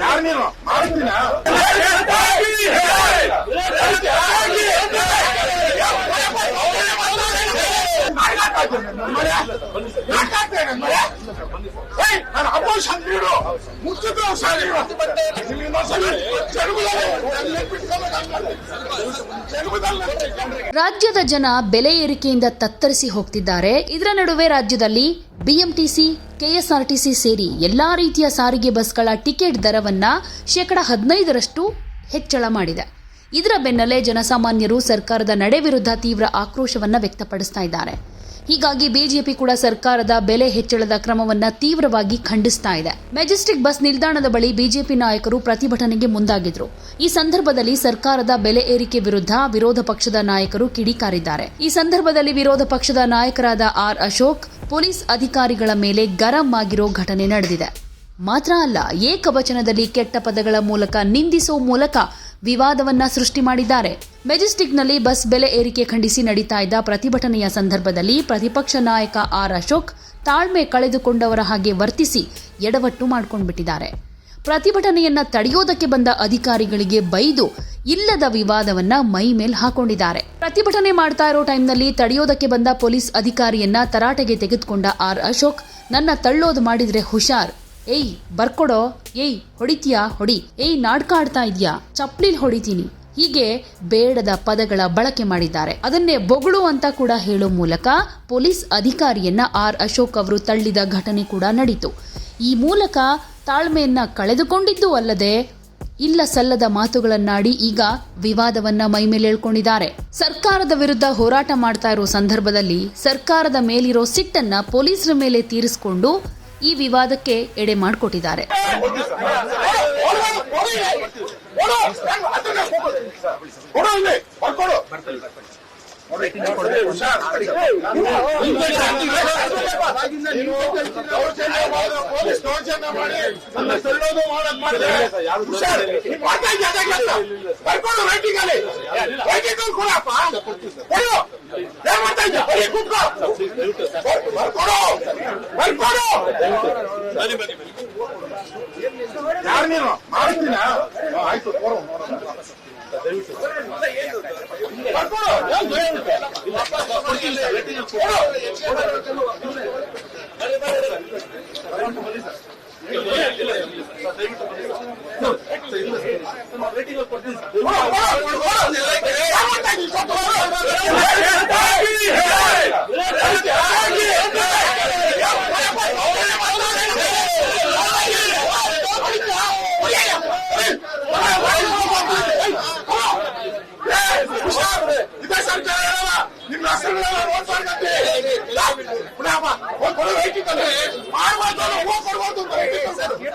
ಯಾರು ನೀನು? ಮಾಡ್ತೀನ? ನಾಟಕ ಆಡ್ತೀಯ ನನ್ನ ಮನೆ? ನಾಟಕ ಆಡ್ತೀಯ ನನ್ನ ಮನೆ? ಏಯ್, ನಾನು ಅಪೋಸಿಷನ್ ಲೀಡು. ಮುಚ್ಚಿದ್ರು ಹುಷಾರ್ ಇರು. ಇಲ್ಲಿ ಇನ್ನೊಂದ್ಸಲ ಜನ್ಮದಲ್ಲಿ ನನ್ನ ಬಿಟ್ಕೊಬೇಕು. ಶಾಲೆ ರಾಜ್ಯದ ಜನ ಬೆಲೆ ಏರಿಕೆಯಿಂದ ತತ್ತರಿಸಿ ಹೋಗ್ತಿದ್ದಾರೆ ಇದರ ನಡುವೆ ರಾಜ್ಯದಲ್ಲಿ ಬಿಎಂಟಿಸಿ, ಕೆಎಸ್ಆರ್ಟಿಸಿ ಸೇರಿ ಎಲ್ಲಾ ರೀತಿಯ ಸಾರಿಗೆ ಬಸ್ಗಳ ಟಿಕೆಟ್ ದರವನ್ನ ಶೇಕಡ ಹದಿನೈದರಷ್ಟು ಹೆಚ್ಚಳ ಮಾಡಿದೆ ಇದರ ಬೆನ್ನಲ್ಲೇ ಜನಸಾಮಾನ್ಯರು ಸರ್ಕಾರದ ನಡೆ ವಿರುದ್ಧ ತೀವ್ರ ಆಕ್ರೋಶವನ್ನು ವ್ಯಕ್ತಪಡಿಸ್ತಾ ಇದ್ದಾರೆ ಹೀಗಾಗಿ ಬಿಜೆಪಿ ಕೂಡ ಸರ್ಕಾರದ ಬೆಲೆ ಹೆಚ್ಚಳದ ಕ್ರಮವನ್ನು ತೀವ್ರವಾಗಿ ಖಂಡಿಸ್ತಾ ಇದೆ. ಮೆಜೆಸ್ಟಿಕ್ ಬಸ್ ನಿಲ್ದಾಣದ ಬಳಿ ಬಿಜೆಪಿ ನಾಯಕರು ಪ್ರತಿಭಟನೆಗೆ ಮುಂದಾಗಿದ್ರು. ಈ ಸಂದರ್ಭದಲ್ಲಿ ಸರ್ಕಾರದ ಬೆಲೆ ಏರಿಕೆ ವಿರುದ್ಧ ವಿರೋಧ ಪಕ್ಷದ ನಾಯಕರು ಕಿಡಿಕಾರಿದ್ದಾರೆ. ಈ ಸಂದರ್ಭದಲ್ಲಿ ವಿರೋಧ ಪಕ್ಷದ ನಾಯಕರಾದ ಆರ್ ಅಶೋಕ್, ಪೊಲೀಸ್ ಅಧಿಕಾರಿಗಳ ಮೇಲೆ ಗರಂ ಆಗಿರೋ ಘಟನೆ ನಡೆದಿದೆ. ಮಾತ್ರ ಅಲ್ಲ, ಏಕವಚನದಲ್ಲಿ ಕೆಟ್ಟ ಪದಗಳ ಮೂಲಕ ನಿಂದಿಸುವ ಮೂಲಕ ವಿವಾದವನ್ನ ಸೃಷ್ಟಿ ಮಾಡಿದ್ದಾರೆ. ಮೆಜೆಸ್ಟಿಕ್ನಲ್ಲಿ ಬಸ್ ಬೆಲೆ ಏರಿಕೆ ಖಂಡಿಸಿ ನಡೀತಾ ಇದ್ದ ಪ್ರತಿಭಟನೆಯ ಸಂದರ್ಭದಲ್ಲಿ ಪ್ರತಿಪಕ್ಷ ನಾಯಕ ಆರ್ ಅಶೋಕ್ ತಾಳ್ಮೆ ಕಳೆದುಕೊಂಡವರ ಹಾಗೆ ವರ್ತಿಸಿ ಎಡವಟ್ಟು ಮಾಡ್ಕೊಂಡ್ಬಿಟ್ಟಿದ್ದಾರೆ. ಪ್ರತಿಭಟನೆಯನ್ನ ತಡೆಯೋದಕ್ಕೆ ಬಂದ ಅಧಿಕಾರಿಗಳಿಗೆ ಬೈದು ಇಲ್ಲದ ವಿವಾದವನ್ನ ಮೈ ಮೇಲ್ ಹಾಕೊಂಡಿದ್ದಾರೆ. ಪ್ರತಿಭಟನೆ ಮಾಡ್ತಾ ಇರೋ ಟೈಮ್ನಲ್ಲಿ ತಡೆಯೋದಕ್ಕೆ ಬಂದ ಪೊಲೀಸ್ ಅಧಿಕಾರಿಯನ್ನ ತರಾಟೆಗೆ ತೆಗೆದುಕೊಂಡ ಆರ್ ಅಶೋಕ್, ನನ್ನ ತಳ್ಳೋದು ಮಾಡಿದ್ರೆ ಹುಷಾರ್. ಏಯ್, ಬರ್ಕೊಡೋ. ಏಯ್, ಹೊಡಿತೀಯಾ? ಹೊಡಿ. ಏಯ್, ನಾಟಕ ಆಡ್ತಾ ಇದ್ಯಾ ಚಪ್ಲಿಲ್ ಹೊಡಿತೀನಿ. ಹೀಗೆ ಬೇಡದ ಪದಗಳ ಬಳಕೆ ಮಾಡಿದ್ದಾರೆ. ಅದನ್ನೇ ಬೊಗಳು ಅಂತ ಕೂಡ ಹೇಳೋ ಮೂಲಕ ಪೊಲೀಸ್ ಅಧಿಕಾರಿಯನ್ನ ಆರ್ ಅಶೋಕ್ ಅವರು ತಳ್ಳಿದ ಘಟನೆ ಕೂಡ ನಡೀತು. ಈ ಮೂಲಕ ತಾಳ್ಮೆಯನ್ನ ಕಳೆದುಕೊಂಡಿದ್ದು ಅಲ್ಲದೆ ಇಲ್ಲ ಸಲ್ಲದ ಮಾತುಗಳನ್ನಾಡಿ ಈಗ ವಿವಾದವನ್ನ ಮೈಮೇಲೆ ಹೇಳ್ಕೊಂಡಿದ್ದಾರೆ ಸರ್ಕಾರದ ವಿರುದ್ಧ ಹೋರಾಟ ಮಾಡ್ತಾ ಇರೋ ಸಂದರ್ಭದಲ್ಲಿ ಸರ್ಕಾರದ ಮೇಲಿರೋ ಸಿಟ್ಟನ್ನ ಪೊಲೀಸರ ಮೇಲೆ ತೀರಿಸಿಕೊಂಡು ಈ ವಿವಾದಕ್ಕೆ ಎಡೆ ಮಾಡಿಕೊಟ್ಟಿದ್ದಾರೆ ಕೊಡು ಇಲ್ಲಿ, ಬರ್ಕೊಡು. ಹುಷಾರ್. ನೀನು ದೌರ್ಜನ್ಯ ಮಾಡು, ನನ್ನ ತಳ್ಳೋದು ಮಾಡೋದು ಮಾಡಿದ್ರೆ? ಬರ್ಕೊಡು waiting ಅಲ್ಲಿ. ಅಲ್ಲಿ ಕೊಡಪ್ಪ. ಕೊಡು. ಯಾರು ನೀನು ಮಾಡ್ತೀನ ಆಯ್ತು ಕೊಡು. ಬರ್ಕೊಡು. ಏನ್ ದಯವಿಟ್ಟು? ಕೊಡು. ಇದೇ ಸರ್ಕಾರ ಹೇಳಲ್ಲ. ನಿಮ್ಮ ಹೆಸರುಗಳೆಲ್ಲ ನೋಟ್ ಮಾಡ್ಕಂತೆ. ಬಿಡಪ್ಪ, ಹೋಗ್ ಕೊಡು waiting ಅಲ್ಲಿ. ಮಾಡ್ಬಾರ್ದು ಅಂದ್ರೆ ಹೋಗ್ ಕೊಡ್ಬಾರ್ದು ಅಂತ waiting ಅಲ್ಲಿ. ಇಲ್ಲ. ದಯವಿಟ್ಟು ಮಾಡ್ತಾ ಇಲ್ಲ. ಹೋಗ್ ಪ್ರತಿಭಟನೆ ಮಾಡ್ತಾ ಇರೋದು. ಇಲ್ಲ. ನಾಟಕ ಆಡ್ತೀಯ ನನ್ನ ಮನೆ? ನಾಟಕ ಆಡ್ತೀಯ ನನ್ನ ಮನೆ? ಏಯ್,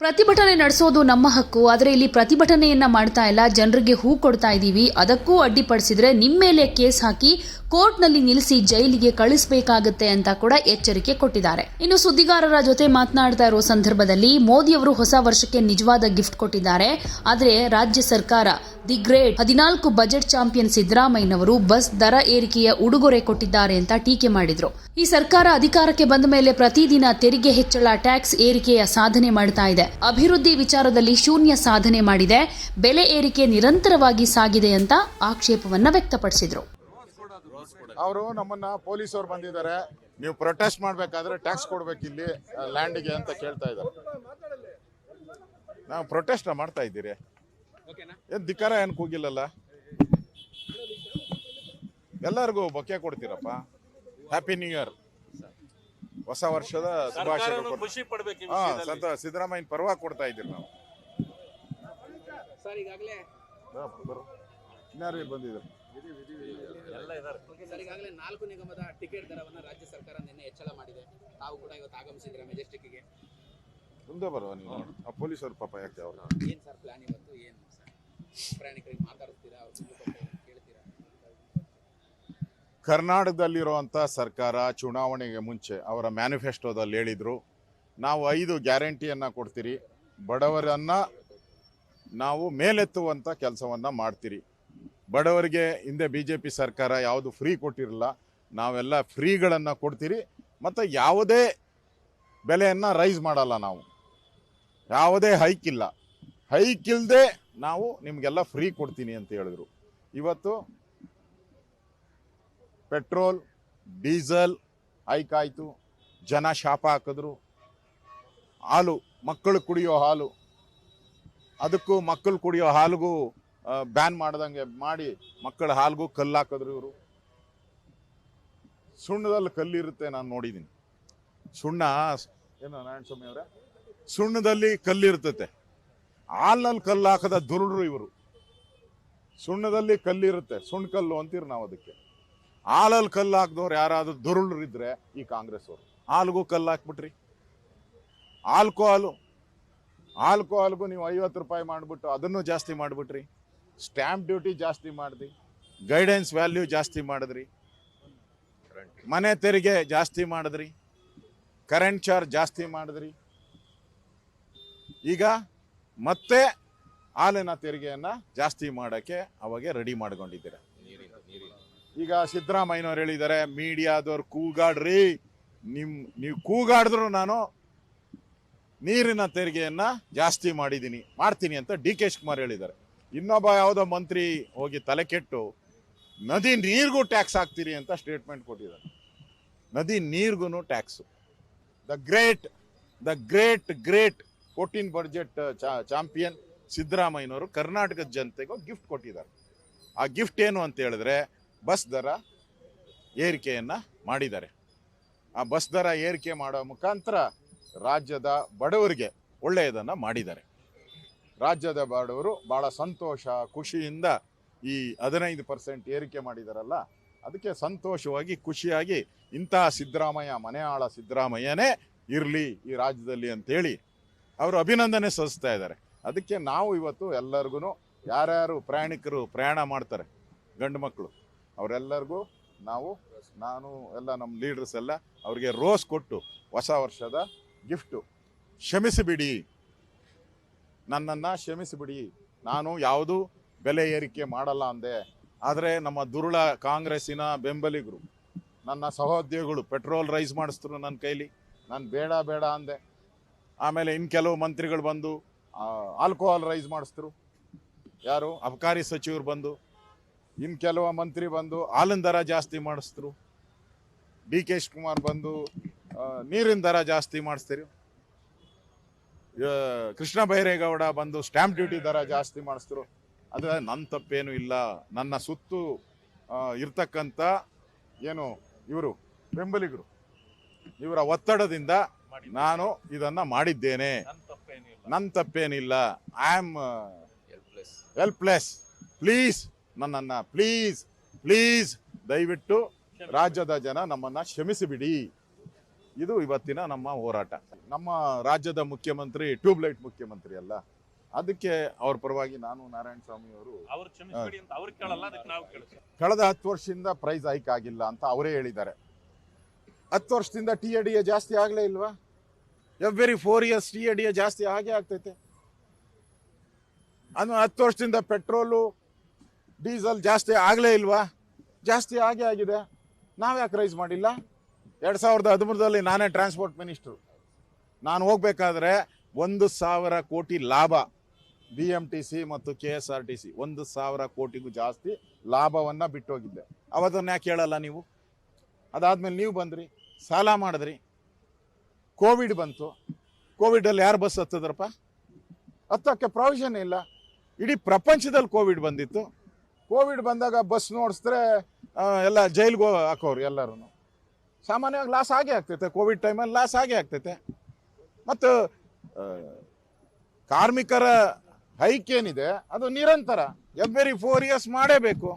ಪ್ರತಿಭಟನೆ ನಡೆಸೋದು ನಮ್ಮ ಹಕ್ಕು, ಆದರೆ ಇಲ್ಲಿ ಪ್ರತಿಭಟನೆಯನ್ನ ಮಾಡ್ತಾ ಇಲ್ಲ. ಜನರಿಗೆ ಹೂ ಕೊಡ್ತಾ ಇದ್ದೀವಿ ಅದಕ್ಕೂ ಅಡ್ಡಿಪಡಿಸಿದ್ರೆ ನಿಮ್ಮ ಮೇಲೆ ಕೇಸ್ ಹಾಕಿ ಕೋರ್ಟ್ನಲ್ಲಿ ನಿಲ್ಲಿಸಿ ಜೈಲಿಗೆ ಕಳಿಸಬೇಕಾಗುತ್ತೆ ಅಂತ ಕೂಡ ಎಚ್ಚರಿಕೆ ಕೊಟ್ಟಿದ್ದಾರೆ. ಇನ್ನು ಸುದ್ದಿಗಾರರ ಜೊತೆ ಮಾತನಾಡ್ತಾ ಇರೋ ಸಂದರ್ಭದಲ್ಲಿ ಮೋದಿ ಅವರು ಹೊಸ ವರ್ಷಕ್ಕೆ ನಿಜವಾದ ಗಿಫ್ಟ್ ಕೊಟ್ಟಿದ್ದಾರೆ. ಆದರೆ ರಾಜ್ಯ ಸರ್ಕಾರ ದಿ ಗ್ರೇಟ್ ಹದಿನಾಲ್ಕು ಬಜೆಟ್ ಚಾಂಪಿಯನ್ ಸಿದ್ದರಾಮಯ್ಯನವರು ಬಸ್ ದರ ಏರಿಕೆಯ ಉಡುಗೊರೆ ಕೊಟ್ಟಿದ್ದಾರೆ ಅಂತ ಟೀಕೆ ಮಾಡಿದ್ರು. ಈ ಸರ್ಕಾರ ಅಧಿಕಾರಕ್ಕೆ ಬಂದ ಮೇಲೆ ಪ್ರತಿದಿನ ತೆರಿಗೆ ಹೆಚ್ಚಳ, ಟ್ಯಾಕ್ಸ್ ಏರಿಕೆಯ ಸಾಧನೆ ಮಾಡ್ತಾ ಇದೆ. ಅಭಿವೃದ್ಧಿ ವಿಚಾರದಲ್ಲಿ ಶೂನ್ಯ ಸಾಧನೆ ಮಾಡಿದೆ. ಬೆಲೆ ಏರಿಕೆ ನಿರಂತರವಾಗಿ ಸಾಗಿದೆ ಅಂತ ಆಕ್ಷೇಪವನ್ನು ವ್ಯಕ್ತಪಡಿಸಿದ್ರು. ಅವರು ನಮ್ಮನ್ನ ಪೊಲೀಸವ್ರು ಬಂದಿದ್ದಾರೆ. ನೀವು ಪ್ರೊಟೆಸ್ಟ್ ಮಾಡ್ಬೇಕಾದ್ರೆ ಟ್ಯಾಕ್ಸ್ ಕೊಡ್ಬೇಕು ಇಲ್ಲಿ ಲ್ಯಾಂಡಿಗೆ ಅಂತ ಕೇಳ್ತಾ ಇದ್ದಾರೆ. ನಾವು ಪ್ರೊಟೆಸ್ಟ್ ಮಾಡ್ತಾ ಇದ್ದೀರಿ. ಏನ್ ಧಿಕ್ಕಾರ ಏನ್ ಕೂಗಿಲ್ಲಲ್ಲ? ಎಲ್ಲರಿಗೂ ಬೊಕ್ಕೆ ಕೊಡ್ತೀರಪ್ಪ. ಹ್ಯಾಪಿ ನ್ಯೂ ಇಯರ್ ಹೊಸ ವರ್ಷದ ಈ ಹಾ. ಸಂತ ಸಿದ್ದರಾಮಯ್ಯನ ಪರವಾಗಿ ಕೊಡ್ತಾ ಇದ್ದೀರಿ ನಾವು. ಸರ್ ಬಂದಿದೆ. ಸರ್ ಈಗಾಗಲೇ ನಾಲ್ಕು ನಿಗಮದ ಟಿಕೆಟ್ ದರವನ್ನು ರಾಜ್ಯ ಸರ್ಕಾರ ನಿನ್ನೆ ಹೆಚ್ಚಳ ಮಾಡಿದೆ. ತಾವು ಕೂಡ ಇವತ್ತು ಆಗಮಿಸಿದ್ರೆ ಮೆಜೆಸ್ಟಿಕ್ಗೆ ಮುಂದೆ ಬರುವ ನೀವು. ಆ ಪೊಲೀಸರು ಪಾಪ ಯಾಕೆ ಅವರು? ಏನ್ ಸರ್ ಪ್ಲಾನ್ ಇವತ್ತು? ಏನು ಸರ್ ಪ್ರಯಾಣಿಕರಿಗೆ ಮಾತಾಡ್ತೀರಾ ಅವ್ರ ಕೇಳ್ತೀರಾ? ಕರ್ನಾಟಕದಲ್ಲಿರುವಂಥ ಸರ್ಕಾರ ಚುನಾವಣೆಗೆ ಮುಂಚೆ ಅವರ ಮ್ಯಾನಿಫೆಸ್ಟೋದಲ್ಲಿ ಹೇಳಿದರು ನಾವು ಐದು ಗ್ಯಾರಂಟಿಯನ್ನು ಕೊಡ್ತೀರಿ ಬಡವರನ್ನು ನಾವು ಮೇಲೆತ್ತುವಂಥ ಕೆಲಸವನ್ನು ಮಾಡ್ತೀರಿ. ಬಡವರಿಗೆ ಹಿಂದೆ ಬಿ ಜೆ ಪಿ ಸರ್ಕಾರ ಯಾವುದು ಫ್ರೀ ಕೊಟ್ಟಿರಲಿಲ್ಲ ನಾವೆಲ್ಲ ಫ್ರೀಗಳನ್ನು ಕೊಡ್ತೀರಿ, ಮತ್ತು ಯಾವುದೇ ಬೆಲೆಯನ್ನು ರೈಸ್ ಮಾಡಲ್ಲ ನಾವು. ಯಾವುದೇ ಹೈಕ್ ಇಲ್ಲ. ಹೈಕ್ ಇಲ್ಲದೆ ನಾವು ನಿಮಗೆಲ್ಲ ಫ್ರೀ ಕೊಡ್ತೀನಿ ಅಂತ ಹೇಳಿದ್ರು. ಇವತ್ತು ಪೆಟ್ರೋಲ್ ಡೀಸೆಲ್ ಹೈಕ್ ಆಯಿತು. ಜನ ಶಾಪ ಹಾಕಿದ್ರು. ಹಾಲು, ಮಕ್ಕಳು ಕುಡಿಯೋ ಹಾಲು. ಅದಕ್ಕೂ ಮಕ್ಕಳು ಕುಡಿಯೋ ಹಾಲಿಗೂ ಬ್ಯಾನ್ ಮಾಡ್ದಂಗೆ ಮಾಡಿ ಮಕ್ಕಳ ಹಾಲ್ಗೂ ಕಲ್ಲು ಹಾಕಿದ್ರು ಇವರು. ಸುಣ್ಣದಲ್ಲಿ ಕಲ್ಲಿರುತ್ತೆ ನಾನು ನೋಡಿದ್ದೀನಿ ಸುಣ್ಣ, ಏನು ನಾರಾಯಣ ಸ್ವಾಮಿ ಅವರೇ? ಸುಣ್ಣದಲ್ಲಿ ಕಲ್ಲಿರ್ತತೆ. ಹಾಲ್ನಲ್ಲಿ ಕಲ್ಲು ಹಾಕದ ದುರುಳರು ಇವರು. ಸುಣ್ಣದಲ್ಲಿ ಕಲ್ಲಿರುತ್ತೆ. ಸುಣ್ಣ ಕಲ್ಲು ಅಂತೀರಿ ನಾವು ಅದಕ್ಕೆ. ಹಾಲಲ್ಲಿ ಕಲ್ಲು ಹಾಕಿದವ್ರು ಯಾರಾದ್ರೂ ದುರುಳರು ಇದ್ರೆ ಈ ಕಾಂಗ್ರೆಸ್ ಅವರು. ಹಾಲ್ಗೂ ಕಲ್ಲು ಹಾಕ್ಬಿಟ್ರಿ ಆಲ್ಕೋಹಾಲು ಆಲ್ಕೋಹಾಲ್ಗೂ ನೀವು ಐವತ್ತು ರೂಪಾಯಿ ಮಾಡಿಬಿಟ್ಟು ಅದನ್ನು ಜಾಸ್ತಿ ಮಾಡಿಬಿಟ್ರಿ. ಸ್ಟ್ಯಾಂಪ್ ಡ್ಯೂಟಿ ಜಾಸ್ತಿ ಮಾಡಿದ್ರಿ. ಗೈಡೆನ್ಸ್ ವ್ಯಾಲ್ಯೂ ಜಾಸ್ತಿ ಮಾಡಿದ್ರಿ. ಮನೆ ತೆರಿಗೆ ಜಾಸ್ತಿ ಮಾಡಿದ್ರಿ. ಕರೆಂಟ್ ಚಾರ್ಜ್ ಜಾಸ್ತಿ ಮಾಡಿದ್ರಿ. ಈಗ ಮತ್ತೆ ಹಾಲಿನ ತೆರಿಗೆಯನ್ನು ಜಾಸ್ತಿ ಮಾಡೋಕ್ಕೆ ಅವಾಗೆ ರೆಡಿ ಮಾಡ್ಕೊಂಡಿದ್ದೀರ. ಈಗ ಸಿದ್ದರಾಮಯ್ಯನವ್ರು ಹೇಳಿದ್ದಾರೆ, ಮೀಡಿಯಾದವ್ರು ಕೂಗಾಡ್ರಿ. ನಿಮ್, ನೀವು ಕೂಗಾಡಿದ್ರು ನಾನು ನೀರಿನ ತೆರಿಗೆಯನ್ನು ಜಾಸ್ತಿ ಮಾಡಿದ್ದೀನಿ. ಮಾಡ್ತೀನಿ ಅಂತ ಡಿ ಕೆ ಶಿವಕುಮಾರ್ ಹೇಳಿದ್ದಾರೆ. ಇನ್ನೊಬ್ಬ ಯಾವುದೋ ಮಂತ್ರಿ ಹೋಗಿ ತಲೆ ಕೆಟ್ಟು, ನದಿ ನೀರಿಗೂ ಟ್ಯಾಕ್ಸ್ ಹಾಕ್ತೀರಿ ಅಂತ ಸ್ಟೇಟ್ಮೆಂಟ್ ಕೊಟ್ಟಿದ್ದಾರೆ. ನದಿ ನೀರಿಗೂ tax. The great the great great fourteen budget champion ಸಿದ್ದರಾಮಯ್ಯನವರು ಕರ್ನಾಟಕದ ಜನತೆಗೂ ಗಿಫ್ಟ್ ಕೊಟ್ಟಿದ್ದಾರೆ. ಆ ಗಿಫ್ಟ್ ಏನು ಅಂತ ಹೇಳಿದ್ರೆ, ಬಸ್ ದರ ಏರಿಕೆಯನ್ನು ಮಾಡಿದ್ದಾರೆ. ಆ ಬಸ್ ದರ ಏರಿಕೆ ಮಾಡೋ ಮುಖಾಂತರ ರಾಜ್ಯದ ಬಡವರಿಗೆ ಒಳ್ಳೆಯದನ್ನು ಮಾಡಿದ್ದಾರೆ. ರಾಜ್ಯದ ಬಾಡವರು ಭಾಳ ಸಂತೋಷ, ಖುಷಿಯಿಂದ ಈ ಹದಿನೈದು ಪರ್ಸೆಂಟ್ ಏರಿಕೆ ಮಾಡಿದಾರಲ್ಲ, ಅದಕ್ಕೆ ಸಂತೋಷವಾಗಿ, ಖುಷಿಯಾಗಿ ಇಂತಹ ಸಿದ್ದರಾಮಯ್ಯ, ಮನೆಯಾಳ ಸಿದ್ದರಾಮಯ್ಯನೇ ಇರಲಿ ಈ ರಾಜ್ಯದಲ್ಲಿ ಅಂತೇಳಿ ಅವರು ಅಭಿನಂದನೆ ಸಲ್ಲಿಸ್ತಾ ಇದ್ದಾರೆ. ಅದಕ್ಕೆ ನಾವು ಇವತ್ತು ಎಲ್ಲರಿಗೂ ಯಾರ್ಯಾರು ಪ್ರಯಾಣಿಕರು ಪ್ರಯಾಣ ಮಾಡ್ತಾರೆ, ಗಂಡು ಮಕ್ಕಳು ಅವರೆಲ್ಲರಿಗೂ ನಾವು, ನಾನು ಎಲ್ಲ ನಮ್ಮ ಲೀಡರ್ಸ್ ಎಲ್ಲ ಅವರಿಗೆ ರೋಸ್ ಕೊಟ್ಟು ಹೊಸ ವರ್ಷದ ಗಿಫ್ಟು ಕ್ಷಮಿಸಿಬಿಡಿ. ನನ್ನನ್ನು ಕ್ಷಮಿಸಿಬಿಡಿ. ನಾನು ಯಾವುದು ಬೆಲೆ ಏರಿಕೆ ಮಾಡಲ್ಲ ಅಂದೆ. ಆದರೆ ನಮ್ಮ ದುರುಳ ಕಾಂಗ್ರೆಸ್ಸಿನ ಬೆಂಬಲಿಗರು, ನನ್ನ ಸಹೋದ್ಯೋಗಿಗಳು ಪೆಟ್ರೋಲ್ ರೈಸ್ ಮಾಡಿಸಿದ್ರು ನನ್ನ ಕೈಲಿ. ನಾನು ಬೇಡ ಬೇಡ ಅಂದೆ. ಆಮೇಲೆ ಇನ್ನು ಕೆಲವು ಮಂತ್ರಿಗಳು ಬಂದು ಆಲ್ಕೋಹಾಲ್ ರೈಸ್ ಮಾಡಿಸಿದ್ರು. ಯಾರು? ಅಬಕಾರಿ ಸಚಿವರು ಬಂದು. ಇನ್ನು ಕೆಲವು ಮಂತ್ರಿ ಬಂದು ಹಾಲಿನ ದರ ಜಾಸ್ತಿ ಮಾಡಿಸಿದ್ರು. ಡಿ ಕೆ ಶಿವಕುಮಾರ್ ಬಂದು ನೀರಿನ ದರ ಜಾಸ್ತಿ ಮಾಡಿಸ್ತೀರಿ. ಕೃಷ್ಣ ಬೈರೇಗೌಡ ಬಂದು ಸ್ಟ್ಯಾಂಪ್ ಡ್ಯೂಟಿ ದರ ಜಾಸ್ತಿ ಮಾಡಿಸಿದ್ರು ಅದು ನನ್ನ ತಪ್ಪೇನು ಇಲ್ಲ. ನನ್ನ ಸುತ್ತು ಇರ್ತಕ್ಕಂಥ ಏನು ಇವರು ಬೆಂಬಲಿಗರು. ಇವರ ಒತ್ತಡದಿಂದ ನಾನು ಇದನ್ನು ಮಾಡಿದ್ದೇನೆ. ನನ್ನ ತಪ್ಪೇನಿಲ್ಲ. ಐ ಆಮ್ ಹೆಲ್ಪ್ಲೆಸ್ ಪ್ಲೀಸ್ ನನ್ನನ್ನು ಪ್ಲೀಸ್ ಪ್ಲೀಸ್ ದಯವಿಟ್ಟು ರಾಜ್ಯದ ಜನ ನಮ್ಮನ್ನು ಕ್ಷಮಿಸಿಬಿಡಿ. ಇದು ಇವತ್ತಿನ ನಮ್ಮ ಹೋರಾಟ. ನಮ್ಮ ರಾಜ್ಯದ ಮುಖ್ಯಮಂತ್ರಿ ಟ್ಯೂಬ್ಲೈಟ್ ಮುಖ್ಯಮಂತ್ರಿ ಅಲ್ಲ. ಅದಕ್ಕೆ ಅವ್ರ ಪರವಾಗಿ ನಾನು ನಾರಾಯಣ ಸ್ವಾಮಿ ಅವರು ಕಳೆದ ಹತ್ತು ವರ್ಷದಿಂದ ಪ್ರೈಸ್ ಹೈಕ್ ಆಗಿಲ್ಲ ಅಂತ ಅವರೇ ಹೇಳಿದ್ದಾರೆ. ಹತ್ತು ವರ್ಷದಿಂದ ಟಿ ಎ ಡಿ ಎ ಜಾಸ್ತಿ ಆಗಲೇ ಇಲ್ವಾ? Every four years T A D A ಜಾಸ್ತಿ ಹಾಗೆ ಆಗ್ತೈತೆ. ಅದು ಹತ್ತು ವರ್ಷದಿಂದ ಪೆಟ್ರೋಲು ಡೀಸೆಲ್ ಜಾಸ್ತಿ ಆಗಲೇ ಇಲ್ವಾ? ಜಾಸ್ತಿ ಹಾಗೆ ಆಗಿದೆ. ನಾವ್ಯಾಕೆ ರೈಸ್ ಮಾಡಿಲ್ಲ? ಎರಡು ಸಾವಿರದ ಹದಿಮೂರರಲ್ಲಿ ನಾನೇ ಟ್ರಾನ್ಸ್ಪೋರ್ಟ್ ಮಿನಿಸ್ಟ್ರು ನಾನು ಹೋಗ್ಬೇಕಾದ್ರೆ ಒಂದು ಸಾವಿರ ಕೋಟಿ ಲಾಭ. ಬಿ ಎಂ ಟಿ ಸಿ ಮತ್ತು K S R T C ಒಂದು ಸಾವಿರ ಕೋಟಿಗೂ ಜಾಸ್ತಿ ಲಾಭವನ್ನು ಬಿಟ್ಟೋಗಿದ್ದೆ. ಅವತ್ತನ್ನ ಯಾಕೆ ಹೇಳಲ್ಲ ನೀವು? ಅದಾದಮೇಲೆ ನೀವು ಬಂದ್ರಿ, ಸಾಲ ಮಾಡಿದ್ರಿ. ಕೋವಿಡ್ ಬಂತು. ಕೋವಿಡಲ್ಲಿ ಯಾರು ಬಸ್ ಹತ್ತದ್ರಪ್ಪ? ಹತ್ತಕ್ಕೆ ಪ್ರಾವಿಷನ್ ಇಲ್ಲ. ಇಡೀ ಪ್ರಪಂಚದಲ್ಲಿ ಕೋವಿಡ್ ಬಂದಿತ್ತು. ಕೋವಿಡ್ ಬಂದಾಗ ಬಸ್ ನೋಡಿಸಿದ್ರೆ ಎಲ್ಲ ಜೈಲ್ಗೆ ಹಾಕೋರು ಎಲ್ಲರೂ ಸಾಮಾನ್ಯವಾಗಿ ಲಾಸ್ ಆಗೇ ಆಗ್ತೈತೆ. ಕೋವಿಡ್ ಟೈಮಲ್ಲಿ ಲಾಸ್ ಆಗೇ ಆಗ್ತೈತೆ. ಮತ್ತು ಕಾರ್ಮಿಕರ ಹೈಕ್ ಏನಿದೆ ಅದು ನಿರಂತರ. ಎವ್ರಿ ಫೋರ್ ಇಯರ್ಸ್ ಮಾಡೇಬೇಕು.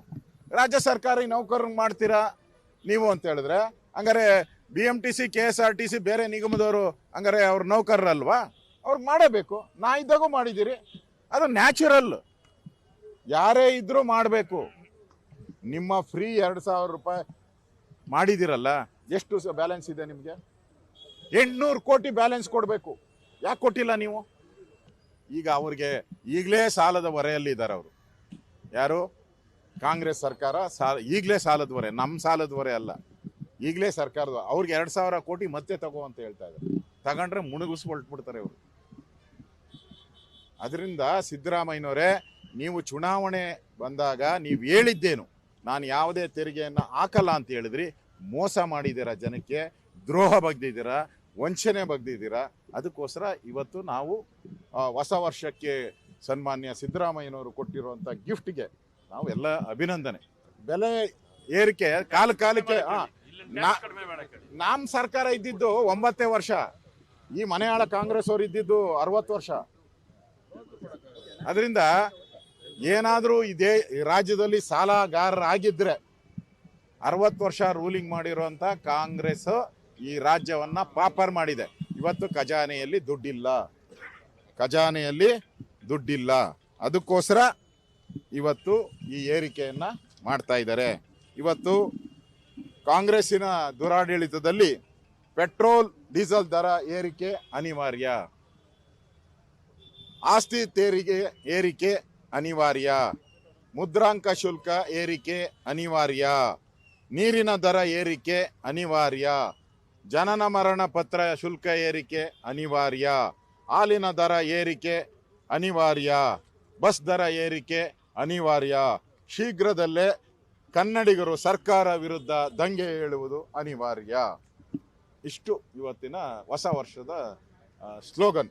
ರಾಜ್ಯ ಸರ್ಕಾರಿ ನೌಕರರು ಮಾಡ್ತೀರಾ ನೀವು ಅಂತ ಹೇಳಿದ್ರೆ, ಹಂಗಾರೆ B M T C K S R T C ಬೇರೆ ನಿಗಮದವರು ಹಂಗಾರೆ ಅವ್ರ ನೌಕರರಲ್ವಾ? ಅವ್ರಿಗೆ ಮಾಡಬೇಕು. ನಾ ಇದ್ದಾಗೂ ಮಾಡಿದ್ದೀರಿ. ಅದು ನ್ಯಾಚುರಲ್ ಯಾರೇ ಇದ್ದರೂ ಮಾಡಬೇಕು. ನಿಮ್ಮ ಫ್ರೀ ಎರಡು ಸಾವಿರ ರೂಪಾಯಿ ಮಾಡಿದಿರಲ್ಲ? ಎಷ್ಟು ಬ್ಯಾಲೆನ್ಸ್ ಇದೆ ನಿಮಗೆ? ಎಂಟ್ನೂರು ಕೋಟಿ ಬ್ಯಾಲೆನ್ಸ್ ಕೊಡಬೇಕು. ಯಾಕೆ ಕೊಟ್ಟಿಲ್ಲ ನೀವು? ಈಗ ಅವ್ರಿಗೆ ಈಗಲೇ ಸಾಲದ ಹೊರೆಯಲ್ಲಿ ಇದ್ದಾರೆ ಅವರು. ಯಾರು? ಕಾಂಗ್ರೆಸ್ ಸರ್ಕಾರ ಸಾಲ ಈಗಲೇ ಸಾಲದ ಹೊರೆ ನಮ್ಮ ಸಾಲದ ಹೊರೆ ಅಲ್ಲ. ಈಗಲೇ ಸರ್ಕಾರದ ಅವ್ರಿಗೆ ಎರಡು ಸಾವಿರ ಕೋಟಿ ಮತ್ತೆ ತಗೋ ಅಂತ ಹೇಳ್ತಾ ಇದ್ದಾರೆ ತಗೊಂಡ್ರೆ ಮುಣುಗಿಸ್ಕೊಳ್ಬಿಡ್ತಾರೆ ಇವರು. ಅದರಿಂದ ಸಿದ್ದರಾಮಯ್ಯನವರೇ ನೀವು ಚುನಾವಣೆ ಬಂದಾಗ ನೀವು ಹೇಳಿದ್ದೇನು ನಾನು ಯಾವುದೇ ತೆರಿಗೆಯನ್ನು ಹಾಕಲ್ಲ ಅಂತ ಹೇಳಿದ್ರಿ. ಮೋಸ ಮಾಡಿದ್ದೀರಾ ಜನಕ್ಕೆ? ದ್ರೋಹ ಬಗ್ದಿದ್ದೀರಾ? ವಂಚನೆ ಬಗ್ದಿದ್ದೀರಾ? ಅದಕ್ಕೋಸ್ಕರ ಇವತ್ತು ನಾವು ಹೊಸ ವರ್ಷಕ್ಕೆ ಸನ್ಮಾನ್ಯ ಸಿದ್ದರಾಮಯ್ಯನವರು ಕೊಟ್ಟಿರುವಂಥ ಗಿಫ್ಟ್ಗೆ ನಾವು ಎಲ್ಲ ಅಭಿನಂದನೆ. ಬೆಲೆ ಏರಿಕೆ, ಕಾಲ ಕಾಲಕ್ಕೆ ನಮ್ಮ ಸರ್ಕಾರ ಇದ್ದಿದ್ದು ಒಂಬತ್ತೇ ವರ್ಷ. ಈ ಮನೆಯಾಳ ಕಾಂಗ್ರೆಸ್ ಅವರು ಇದ್ದಿದ್ದು ಅರವತ್ತು ವರ್ಷ. ಅದರಿಂದ ಏನಾದರೂ ಇದೇ ರಾಜ್ಯದಲ್ಲಿ ಸಾಲಗಾರರಾಗಿದ್ದರೆ ಅರವತ್ತು ವರ್ಷ ರೂಲಿಂಗ್ ಮಾಡಿರುವಂಥ ಕಾಂಗ್ರೆಸ್ ಈ ರಾಜ್ಯವನ್ನ ಪಾಪರ್ ಮಾಡಿದೆ. ಇವತ್ತು ಖಜಾನೆಯಲ್ಲಿ ದುಡ್ಡಿಲ್ಲ. ಖಜಾನೆಯಲ್ಲಿ ದುಡ್ಡಿಲ್ಲ. ಅದಕ್ಕೋಸ್ಕರ ಇವತ್ತು ಈ ಏರಿಕೆಯನ್ನು ಮಾಡ್ತಾ ಇದ್ದಾರೆ. ಇವತ್ತು ಕಾಂಗ್ರೆಸ್ಸಿನ ದುರಾಡಳಿತದಲ್ಲಿ ಪೆಟ್ರೋಲ್, ಡೀಸೆಲ್ ದರ ಏರಿಕೆ ಅನಿವಾರ್ಯ. ಆಸ್ತಿ ತೆರಿಗೆ ಏರಿಕೆ ಅನಿವಾರ್ಯ. ಮುದ್ರಾಂಕ ಶುಲ್ಕ ಏರಿಕೆ ಅನಿವಾರ್ಯ. ನೀರಿನ ದರ ಏರಿಕೆ ಅನಿವಾರ್ಯ. ಜನನ ಮರಣ ಪತ್ರ ಶುಲ್ಕ ಏರಿಕೆ ಅನಿವಾರ್ಯ. ಹಾಲಿನ ದರ ಏರಿಕೆ ಅನಿವಾರ್ಯ. ಬಸ್ ದರ ಏರಿಕೆ ಅನಿವಾರ್ಯ. ಶೀಘ್ರದಲ್ಲೇ ಕನ್ನಡಿಗರು ಸರ್ಕಾರ ವಿರುದ್ಧ ದಂಗೆ ಏಳುವುದು ಅನಿವಾರ್ಯ. ಇಷ್ಟು ಇವತ್ತಿನ ಹೊಸ ವರ್ಷದ ಸ್ಲೋಗನ್.